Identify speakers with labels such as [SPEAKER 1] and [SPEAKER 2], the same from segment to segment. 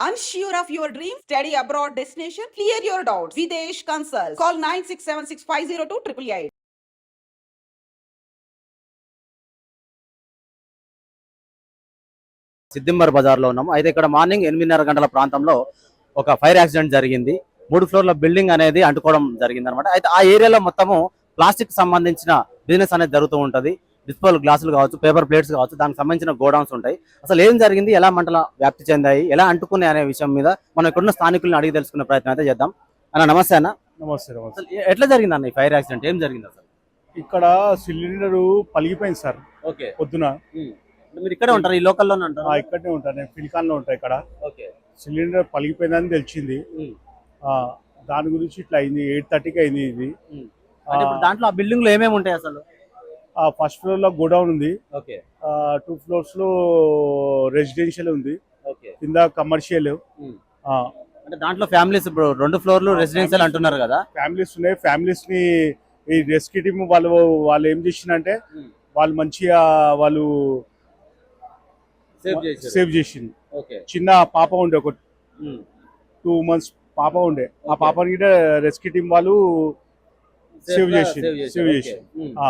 [SPEAKER 1] Unsure of your dream, study abroad destination, clear your doubts. Videsh Consult. Call 9676502888.
[SPEAKER 2] సిద్దింబర్ బజార్లో ఉన్నాము అయితే ఇక్కడ morning ఎనిమిదిన్నర గంటల ప్రాంతంలో ఒక ఫైర్ యాక్సిడెంట్ జరిగింది మూడు ఫ్లోర్ల బిల్డింగ్ అనేది అంటుకోవడం జరిగింది అనమాట అయితే ఆ ఏరియాలో మొత్తము ప్లాస్టిక్ సంబంధించిన బిజినెస్ అనేది జరుగుతూ ఉంటుంది డిస్పోజల్ గ్లాసులు కావచ్చు పేపర్ ప్లేట్స్ కావచ్చు దానికి సంబంధించిన గోడౌన్స్ ఉంటాయి. అసలు ఏం జరిగింది? ఎలా మంటల వ్యాప్తి చెందాయి? ఎలా అంటుకున్నాయి అనే విషయం మీద మనం ఇక్కడున్న స్థానికులను అడిగి తెలుసుకునే ప్రయత్నం అయితే చేద్దాం. అన్న నమస్తే అన్న.
[SPEAKER 3] నమస్తే నమస్తే.
[SPEAKER 2] ఎట్లా జరిగింది అన్న ఈ ఫైర్ యాక్సిడెంట్? ఏం జరిగింది అసలు?
[SPEAKER 3] ఇక్కడ సిలిండర్ పలిగిపోయింది సార్.
[SPEAKER 2] ఓకే.
[SPEAKER 3] పొద్దున.
[SPEAKER 2] మీరు ఇక్కడే ఉంటారు? ఈ లోకల్లోనే ఉంటారు?
[SPEAKER 3] ఇక్కడనే ఉంటాను నేను ఫిల్కాన్లో ఉంటా ఇక్కడ.
[SPEAKER 2] ఓకే.
[SPEAKER 3] సిలిండర్ పలిగిపోయిందని తెలిసింది. ఆ, దాని గురించి ఇట్లా అయింది. ఎయిట్ థర్టీకి అయింది ఇది.
[SPEAKER 2] దాంట్లో ఆ బిల్డింగ్లో ఏమేమి ఉంటాయి అసలు?
[SPEAKER 3] ఫస్ట్ ఫ్లోర్లో గోడౌన్ ఉంది. టూ ఫ్లోర్స్లో రెసిడెన్షియల్ ఉంది. కింద కమర్షియల్
[SPEAKER 2] అంటే దాంట్లో ఫ్యామిలీస్ ఇప్పుడు రెండు ఫ్లోర్లు రెసిడెన్షియల్ అంటున్నారు కదా?
[SPEAKER 3] ఫ్యామిలీస్ ఉన్నాయి. ఫ్యామిలీస్ని ఈ రెస్క్యూ టీమ్ వాళ్ళు వాళ్ళు ఏం చేసిందంటే. వాళ్ళు మంచిగా వాళ్ళు
[SPEAKER 2] సేవ్ చేసి
[SPEAKER 3] సేవ్ చేసింది. చిన్న పాప ఉండే ఒక టూ మంత్స్ పాప ఉండే. ఆ. పాపని కూడా రెస్క్యూ టీం వాళ్ళు సేవ్ చేసి సేవ్ చేసి ఆ,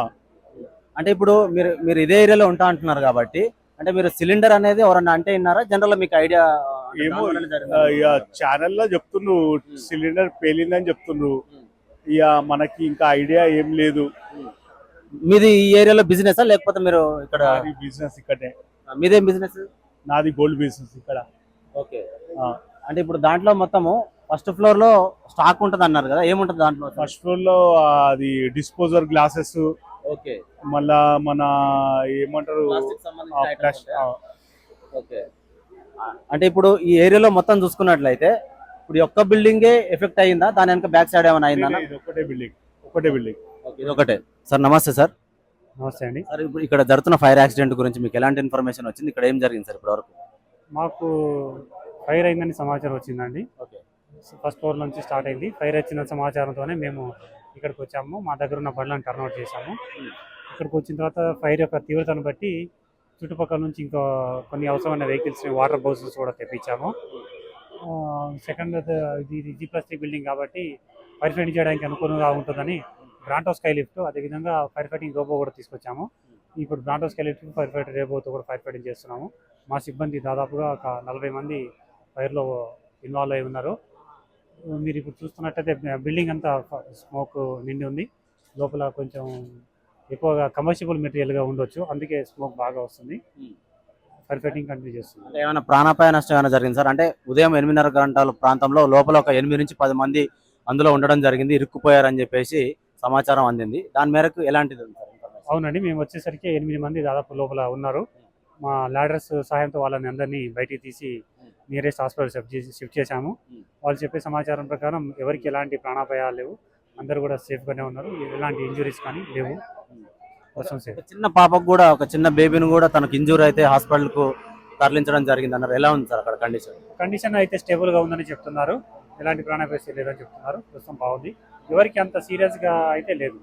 [SPEAKER 2] అంటే ఇప్పుడు మీరు మీరు ఇదే ఏరియాలో ఉంటా అంటున్నారు కాబట్టి అంటే మీరు సిలిండర్ అనేది ఎవరన్నా అంటే విన్నారా? జనరల్ మీకు ఐడియా
[SPEAKER 3] ఏమో ఇక ఛానల్లో చెప్తుండ్రు
[SPEAKER 2] Hmm.
[SPEAKER 3] సిలిండర్ పేలిందని చెప్తుండ్రు. ఇక మనకి ఇంకా ఐడియా ఏం లేదు.
[SPEAKER 2] మీది ఈ ఏరియాలో బిజినెస్? లేకపోతే మీరు ఇక్కడ
[SPEAKER 3] బిజినెస్ ఇక్కడే.
[SPEAKER 2] మీదేం బిజినెస్?
[SPEAKER 3] నాది గోల్డ్ బిజినెస్ ఇక్కడ.
[SPEAKER 2] ఓకే. అంటే ఇప్పుడు దాంట్లో మొత్తము ఫస్ట్ ఫ్లోర్లో స్టాక్ ఉంటుంది అన్నారు కదా ఏముంటుంది దాంట్లో?
[SPEAKER 3] ఫస్ట్ ఫ్లోర్లో అది డిస్పోజర్ గ్లాసెస్
[SPEAKER 2] ఓకే.
[SPEAKER 3] మళ్ళా మన ఏమంటారు?
[SPEAKER 2] అంటే ఇప్పుడు ఈ ఏరియాలో మొత్తం చూసుకున్నట్లయితే ఇప్పుడు ఒక్క బిల్డింగే ఎఫెక్ట్ అయిందా దాని వెనక బ్యాక్ సైడ్ ఏమైనా అయిందా?
[SPEAKER 3] ఒకటే బిల్డింగ్. ఒకటే బిల్డింగ్.
[SPEAKER 2] ఇది ఒకటే. సార్ నమస్తే సార్.
[SPEAKER 4] నమస్తే అండి.
[SPEAKER 2] సార్ ఇప్పుడు ఇక్కడ జరుగుతున్న ఫైర్ యాక్సిడెంట్ గురించి మీకు ఎలాంటి ఇన్ఫర్మేషన్ వచ్చింది? ఇక్కడ ఏం జరిగింది సార్ ఇప్పటివరకు?
[SPEAKER 4] మాకు ఫైర్ అయిందని సమాచారం వచ్చిందండి.
[SPEAKER 2] ఓకే.
[SPEAKER 4] ఫస్ట్ ఫ్లోర్ నుంచి స్టార్ట్ అయింది. ఫైర్ వచ్చిన సమాచారంతోనే మేము ఇక్కడికి వచ్చాము మా దగ్గర ఉన్న బండ్లను టర్న్అవుట్ చేశాము. ఇక్కడికి వచ్చిన తర్వాత ఫైర్ యొక్క తీవ్రతను బట్టి చుట్టుపక్కల నుంచి ఇంకా కొన్ని అవసరమైన వెహికల్స్ వాటర్ బౌసెస్ కూడా తెప్పించాము. సెకండ్ ఇది జీ ప్లాస్టిక్ బిల్డింగ్ కాబట్టి ఫైర్ ఫైటింగ్ చేయడానికి అనుకూలంగా ఉంటుందని బ్రాంటో స్కై లిఫ్ట్ అదేవిధంగా ఫైర్ ఫైటింగ్ రోబో కూడా తీసుకొచ్చాము. ఇప్పుడు Bronto sky lift fire fighter రోబోతో కూడా ఫైర్ ఫైటింగ్ చేస్తున్నాము. మా సిబ్బంది దాదాపుగా ఒక నలభై మంది ఫైర్లో ఇన్వాల్వ్ అయి ఉన్నారు. మీరు ఇప్పుడు చూస్తున్నట్టయితే బిల్డింగ్ అంతా స్మోక్ నిండి ఉంది. లోపల కొంచెం ఎక్కువగా కమర్షియబుల్ మెటీరియల్గా ఉండొచ్చు. అందుకే స్మోక్ బాగా వస్తుంది. ఫైర్ ఫైటింగ్ కంటిన్యూ చేస్తుంది
[SPEAKER 2] అంటే ఏమైనా ప్రాణాపాయ నష్టం ఏమైనా జరిగింది సార్? అంటే ఉదయం ఎనిమిదిన్నర గంటల ప్రాంతంలో లోపల ఒక ఎనిమిది నుంచి పది మంది అందులో ఉండడం జరిగింది ఇరుక్కుపోయారని చెప్పేసి సమాచారం అందింది. దాని మేరకు ఎలాంటిది ఉంది సార్ information?
[SPEAKER 4] అవునండి మేము వచ్చేసరికి ఎనిమిది మంది దాదాపు లోపల ఉన్నారు. మా లాడర్స్ సహాయంతో వాళ్ళని అందరినీ బయటికి తీసి నియరెస్ట్ హాస్పిటల్ షిఫ్ట్ చేసి షిఫ్ట్ చేశాము. వాళ్ళు చెప్పే సమాచారం ప్రకారం ఎవరికి ఎలాంటి ప్రాణాపాయాలు లేవు. అందరూ కూడా సేఫ్గానే ఉన్నారు. ఎలాంటి ఇంజురీస్ కానీ లేవు. సేఫ్
[SPEAKER 2] ఒక చిన్న పాపకు కూడా ఒక చిన్న బేబీని కూడా తనకు ఇంజూర్ అయితే హాస్పిటల్కు తరలించడం జరిగింది అన్నారు ఎలా ఉంది సార్ అక్కడ కండిషన్
[SPEAKER 4] కండిషన్ అయితే స్టేబుల్గా ఉందని చెప్తున్నారు. ఎలాంటి ప్రాణాపాయ లేదని చెప్తున్నారు. ప్రస్తుతం బాగుంది. ఎవరికి అంత సీరియస్గా అయితే లేదు.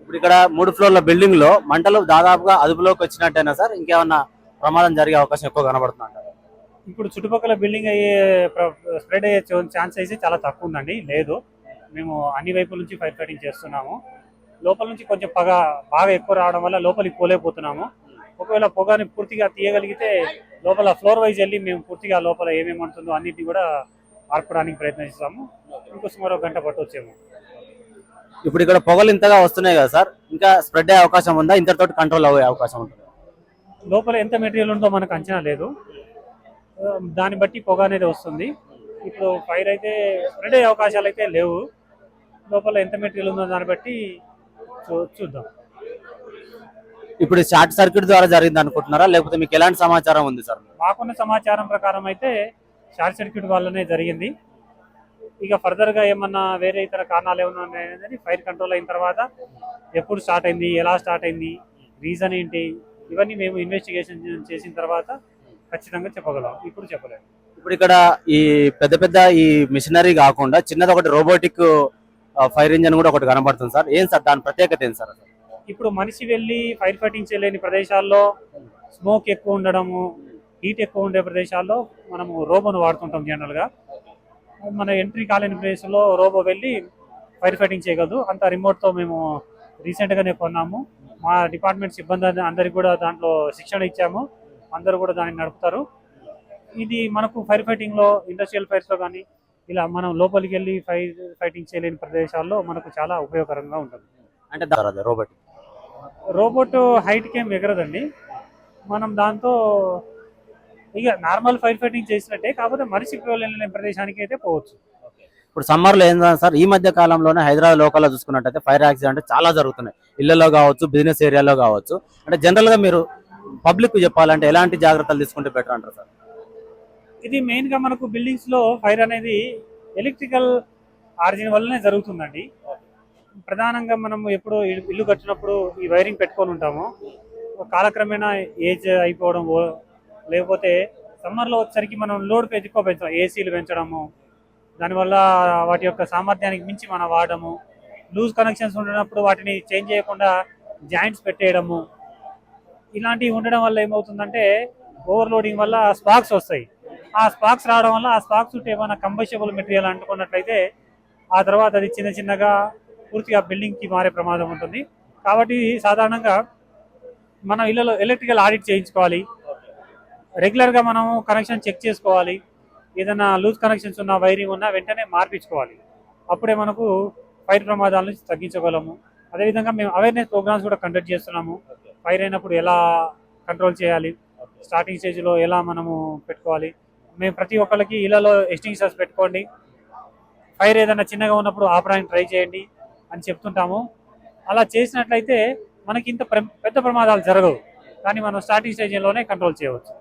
[SPEAKER 2] ఇప్పుడు ఇక్కడ మూడు ఫ్లోర్ల బిల్డింగ్లో మంటలు దాదాపుగా అదుపులోకి వచ్చినట్టేనా సార్? ఇంకేమన్నా ప్రమాదం జరిగే అవకాశం ఎక్కువ కనబడుతుంది
[SPEAKER 4] ఇప్పుడు చుట్టుపక్కల బిల్డింగ్ అయ్యే స్ప్రెడ్ అయ్యే ఛాన్స్ అయితే చాలా తక్కువ ఉందండి. లేదు. మేము అన్ని వైపుల నుంచి ఫైర్ ఫైటింగ్ చేస్తున్నాము. లోపల నుంచి కొంచెం పొగ బాగా ఎక్కువ రావడం వల్ల లోపలికి పోలేకపోతున్నాము. ఒకవేళ పొగని పూర్తిగా తీయగలిగితే లోపల ఫ్లోర్ వైజ్ వెళ్ళి మేము పూర్తిగా లోపల ఏమేమి ఉంటుందో అన్నిటిని కూడా ఆర్పడానికి ప్రయత్నిస్తాము. ఇంకో సుమారు ఒక గంట పట్టొచ్చేమో.
[SPEAKER 2] ఇప్పుడు ఇక్కడ పొగలు ఇంతగా వస్తున్నాయి కదా సార్. ఇంకా స్ప్రెడ్ అయ్యే అవకాశం ఉందా? ఇంతటితో కంట్రోల్ అయ్యే అవకాశం ఉంటుంది?
[SPEAKER 4] లోపల ఎంత మెటీరియల్ ఉందో మనకు అంచనా లేదు. దాన్ని బట్టి పొగ అనేది వస్తుంది. ఇప్పుడు ఫైర్ అయితే స్ప్రెడ్ అయ్యే అవకాశాలు అయితే లేవు. లోపల ఎంత మెటీరియల్ ఉందో దాన్ని బట్టి చూద్దాం.
[SPEAKER 2] ఇప్పుడు షార్ట్ సర్క్యూట్ ద్వారా జరిగింది అనుకుంటున్నారా? లేకపోతే మీకు ఎలాంటి సమాచారం ఉంది సార్?
[SPEAKER 4] మాకున్న సమాచారం ప్రకారం అయితే షార్ట్ సర్క్యూట్ వల్లనే జరిగింది. ఇక ఫర్దర్గా ఏమన్నా వేరే ఇతర కారణాలు ఏమన్నా ఉన్నాయనేది ఫైర్ కంట్రోల్ అయిన తర్వాత ఎప్పుడు స్టార్ట్ అయింది ఎలా స్టార్ట్ అయింది రీజన్ ఏంటి ఇవన్నీ మేము ఇన్వెస్టిగేషన్ చేసిన తర్వాత ఖచ్చితంగా చెప్పగలం. ఇప్పుడు చెప్పలేము.
[SPEAKER 2] ఇప్పుడు ఇక్కడ ఈ పెద్ద పెద్ద ఈ మిషనరీ కాకుండా చిన్నది ఒకటి రోబోటిక్ ఫైర్ ఇంజన్ కూడా ఒకటి కనబడుతుంది సార్. ఏం సార్? దాని ప్రత్యేకత ఏం సార్?
[SPEAKER 4] ఇప్పుడు మనిషి వెళ్ళి ఫైర్ ఫైటింగ్ చేయలేని ప్రదేశాల్లో స్మోక్ ఎక్కువ ఉండడము హీట్ ఎక్కువ ఉండే ప్రదేశాల్లో మనము రోబోను వాడుతుంటాం జనరల్గా. మన ఎంట్రీ కాలేని ప్లేస్లో రోబో వెళ్ళి ఫైర్ ఫైటింగ్ చేయగలదు. అంత రిమోట్తో మేము రీసెంట్గానే కొన్నాము. మా డిపార్ట్మెంట్ సిబ్బంది అందరికి కూడా దాంట్లో శిక్షణ ఇచ్చాము. అందరూ కూడా దాన్ని నడుపుతారు. ఇది మనకు ఫైర్ ఫైటింగ్లో ఇండస్ట్రియల్ ఫైర్స్లో కానీ ఇలా మనం లోపలికి వెళ్ళి ఫైర్ ఫైటింగ్ చేయలేని ప్రదేశాల్లో మనకు చాలా ఉపయోగకరంగా ఉంటుంది.
[SPEAKER 2] అంటే రోబోట్
[SPEAKER 4] రోబోట్ హైట్కి ఏం ఎగరదండి. మనం దాంతో ఇక నార్మల్ ఫైర్ ఫైటింగ్ చేసినట్టే కాకపోతే మనిషి వెళ్ళలేని ప్రదేశానికి అయితే పోవచ్చు.
[SPEAKER 2] ఇప్పుడు సమ్మర్లో ఏంటంటే సార్ ఈ మధ్య కాలంలోనే హైదరాబాద్ లోకల్లో చూసుకున్నట్టయితే ఫైర్ యాక్సిడెంట్ చాలా జరుగుతున్నాయి. ఇళ్ళలో కావచ్చు బిజినెస్ ఏరియాలో కావచ్చు. అంటే జనరల్గా మీరు పబ్లిక్ చెప్పాలంటే ఎలాంటి జాగ్రత్తలు తీసుకుంటే బెటర్ అంటారు సార్?
[SPEAKER 4] ఇది మెయిన్గా మనకు బిల్డింగ్స్లో ఫైర్ అనేది ఎలక్ట్రికల్ ఆరిజిన్ వల్లనే జరుగుతుందండి. ప్రధానంగా మనం ఎప్పుడు ఇల్లు- కట్టినప్పుడు ఈ వైరింగ్ పెట్టుకొని ఉంటాము. కాలక్రమేణా ఏజ్ అయిపోవడం లేకపోతే సమ్మర్లో వచ్చేసరికి మనం లోడ్ ఎక్కువ పెంచడం ఏసీలు పెంచడము. దానివల్ల వాటి యొక్క సామర్థ్యానికి మించి మనం వాడము. లూజ్ కనెక్షన్స్ ఉండనప్పుడు వాటిని చేంజ్ చేయకుండా జాయింట్స్ పెట్టేయడము. ఇలాంటివి ఉండడం వల్ల ఏమవుతుందంటే ఓవర్లోడింగ్ వల్ల స్పార్క్స్ వస్తాయి. ఆ స్పార్క్స్ రావడం వల్ల ఆ స్పార్క్స్ ఉంటే ఏమైనా కంబషబుల్ మెటీరియల్ అంటుకున్నట్లయితే ఆ తర్వాత అది చిన్న చిన్నగా పూర్తిగా బిల్డింగ్కి మారే ప్రమాదం ఉంటుంది. కాబట్టి సాధారణంగా మనం ఇళ్ళలో ఎలక్ట్రికల్ ఆడిట్ చేయించుకోవాలి. రెగ్యులర్గా మనం కనెక్షన్ చెక్ చేసుకోవాలి. ఏదైనా లూజ్ కనెక్షన్స్ ఉన్న వైరింగ్ ఉన్నా వెంటనే మార్పించుకోవాలి. అప్పుడే మనకు ఫైర్ ప్రమాదాల నుంచి తగ్గించగలము. అదేవిధంగా మేము అవేర్నెస్ ప్రోగ్రామ్స్ కూడా కండక్ట్ చేస్తున్నాము. ఫైర్ అయినప్పుడు ఎలా కంట్రోల్ చేయాలి? స్టార్టింగ్ స్టేజ్లో ఎలా మనము పెట్టుకోవాలి? మేము ప్రతి ఒక్కరికి ఇళ్ళలో ఎస్టింగ్షర్స్ పెట్టుకోండి. ఫైర్ ఏదైనా చిన్నగా ఉన్నప్పుడు ఆపడానికి ట్రై చేయండి అని చెప్తుంటాము. అలా చేసినట్లయితే మనకి ఇంత పెద్ద ప్రమాదాలు జరగవు. కానీ మనం స్టార్టింగ్ స్టేజ్లోనే కంట్రోల్ చేయవచ్చు.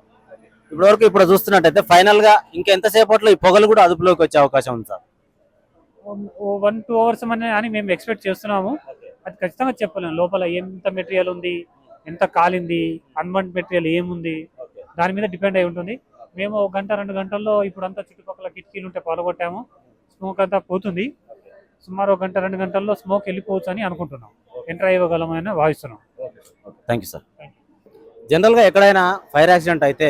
[SPEAKER 2] ఇప్పటి వరకు ఇప్పుడు చూస్తున్నట్టయితే ఫైనల్గా ఇంకెంతసేపట్లో ఈ పొగలు కూడా అదుపులోకి వచ్చే అవకాశం ఉంది సార్?
[SPEAKER 4] వన్ టూ అవర్స్ అని మేము ఎక్స్పెక్ట్ చేస్తున్నాము. అది ఖచ్చితంగా చెప్పలేము లోపల ఎంత మెటీరియల్ ఉంది? ఎంత కాలింది అన్వంట్ మెటీరియల్ ఏముంది దాని మీద డిపెండ్ అయి ఉంటుంది. మేము ఒక గంట రెండు గంటల్లో ఇప్పుడు అంతా చుట్టుపక్కల కిటికీలు ఉంటే పాల్గొట్టాము స్మోక్ అంతా పోతుంది. సుమారు ఒక గంట రెండు గంటల్లో స్మోక్ వెళ్ళిపోవచ్చు అని అనుకుంటున్నాం. ఎంటర్ అయ్యగలమని భావిస్తున్నాం.
[SPEAKER 2] థ్యాంక్ యూ సార్ జనరల్గా ఎక్కడైనా ఫైర్ యాక్సిడెంట్ అయితే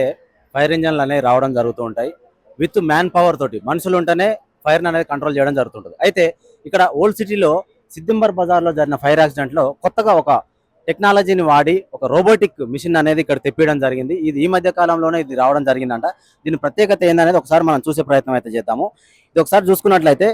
[SPEAKER 2] ఫైర్ ఇంజన్లు అనేవి రావడం జరుగుతూ ఉంటాయి. విత్ మ్యాన్ పవర్ తోటి మనుషులు ఉంటేనే ఫైర్ని అనేది కంట్రోల్ చేయడం జరుగుతుంటుంది. అయితే ఇక్కడ ఓల్డ్ సిటీలో సిద్దింబర్ బజార్లో జరిగిన ఫైర్ యాక్సిడెంట్లో కొత్తగా ఒక టెక్నాలజీని వాడి ఒక రోబోటిక్ మిషన్ అనేది ఇక్కడ తెప్పించడం జరిగింది. ఇది ఈ మధ్య కాలంలోనే ఇది రావడం జరిగిందంట. దీని ప్రత్యేకత ఏందనేది ఒకసారి మనం చూసే ప్రయత్నం అయితే చేద్దాము. ఇది ఒకసారి చూసుకున్నట్లయితే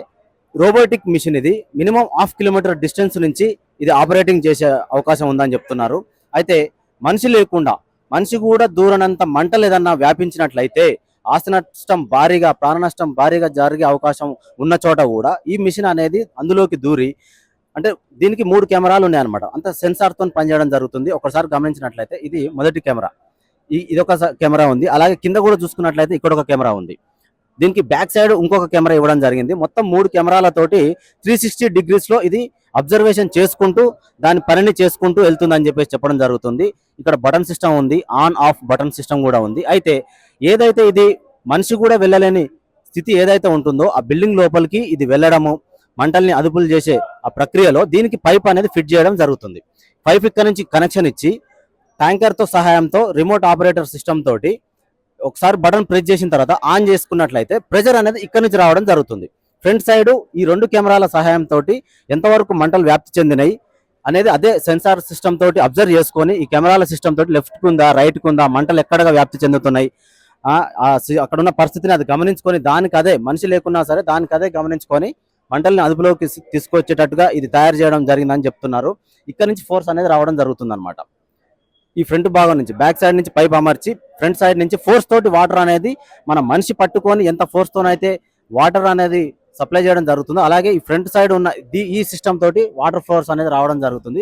[SPEAKER 2] రోబోటిక్ మిషన్ ఇది. మినిమం హాఫ్ కిలోమీటర్ డిస్టెన్స్ నుంచి ఇది ఆపరేటింగ్ చేసే అవకాశం ఉందని చెప్తున్నారు. అయితే మనిషి లేకుండా మనిషి కూడా దూరనంత మంటలు ఏదన్నా వ్యాపించినట్లయితే ఆస్తి నష్టం భారీగా ప్రాణ నష్టం భారీగా జరిగే అవకాశం ఉన్న చోట కూడా ఈ మిషన్ అనేది అందులోకి దూరి అంటే దీనికి మూడు కెమెరాలు ఉన్నాయన్నమాట. అంత సెన్సార్తో పనిచేయడం జరుగుతుంది. ఒకసారి గమనించినట్లయితే ఇది మొదటి కెమెరా. ఈ ఇదొక స- కెమెరా ఉంది. అలాగే కింద కూడా చూసుకున్నట్లయితే ఇక్కడ ఒక కెమెరా ఉంది. దీనికి బ్యాక్ సైడ్ ఇంకొక కెమెరా ఇవ్వడం జరిగింది. మొత్తం మూడు కెమెరాలతోటి త్రీ సిక్స్టీ డిగ్రీస్లో ఇది అబ్జర్వేషన్ చేసుకుంటూ దాని పనిని చేసుకుంటూ వెళ్తుందని చెప్పేసి చెప్పడం జరుగుతుంది. ఇక్కడ బటన్ సిస్టమ్ ఉంది. ఆన్ ఆఫ్ బటన్ సిస్టమ్ కూడా ఉంది. అయితే ఏదైతే ఇది మనిషి కూడా వెళ్ళలేని స్థితి ఏదైతే ఉంటుందో ఆ బిల్డింగ్ లోపలికి ఇది వెళ్ళడము మంటల్ని అదుపులు చేసే ఆ ప్రక్రియలో దీనికి పైప్ అనేది ఫిట్ చేయడం జరుగుతుంది. పైప్ ఇక్కడ నుంచి కనెక్షన్ ఇచ్చి ట్యాంకర్తో సహాయంతో రిమోట్ ఆపరేటర్ సిస్టమ్ తోటి ఒకసారి బటన్ ప్రెస్ చేసిన తర్వాత ఆన్ చేసుకున్నట్లయితే ప్రెజర్ అనేది ఇక్కడ నుంచి రావడం జరుగుతుంది. ఫ్రంట్ సైడ్ ఈ రెండు కెమెరాల సహాయంతో ఎంతవరకు మంటలు వ్యాప్తి చెందినాయి అనేది అదే సెన్సార్ సిస్టమ్ తోటి అబ్జర్వ్ చేసుకొని ఈ కెమెరాల సిస్టమ్ తోటి లెఫ్ట్ కుందా రైట్ కుందా మంటలు ఎక్కడగా వ్యాప్తి చెందుతున్నాయి? అక్కడ ఉన్న పరిస్థితిని అది గమనించుకొని దానికి అదే మనిషి లేకున్నా సరే దానికి అదే గమనించుకొని మంటల్ని అదుపులోకి తీసుకొచ్చేటట్టుగా ఇది తయారు చేయడం జరిగిందని చెప్తున్నారు. ఇక్కడ నుంచి ఫోర్స్ అనేది రావడం జరుగుతుంది అనమాట ఈ ఫ్రంట్ భాగం నుంచి బ్యాక్ సైడ్ నుంచి పైప్ అమర్చి ఫ్రంట్ సైడ్ నుంచి ఫోర్స్ తోటి వాటర్ అనేది మన మనిషి పట్టుకొని ఎంత ఫోర్స్ తోనైతే వాటర్ అనేది సప్లై చేయడం జరుగుతుందో అలాగే ఈ ఫ్రంట్ సైడ్ ఉన్న ది- ఈ సిస్టమ్ తోటి వాటర్ ఫోర్స్ అనేది రావడం జరుగుతుంది.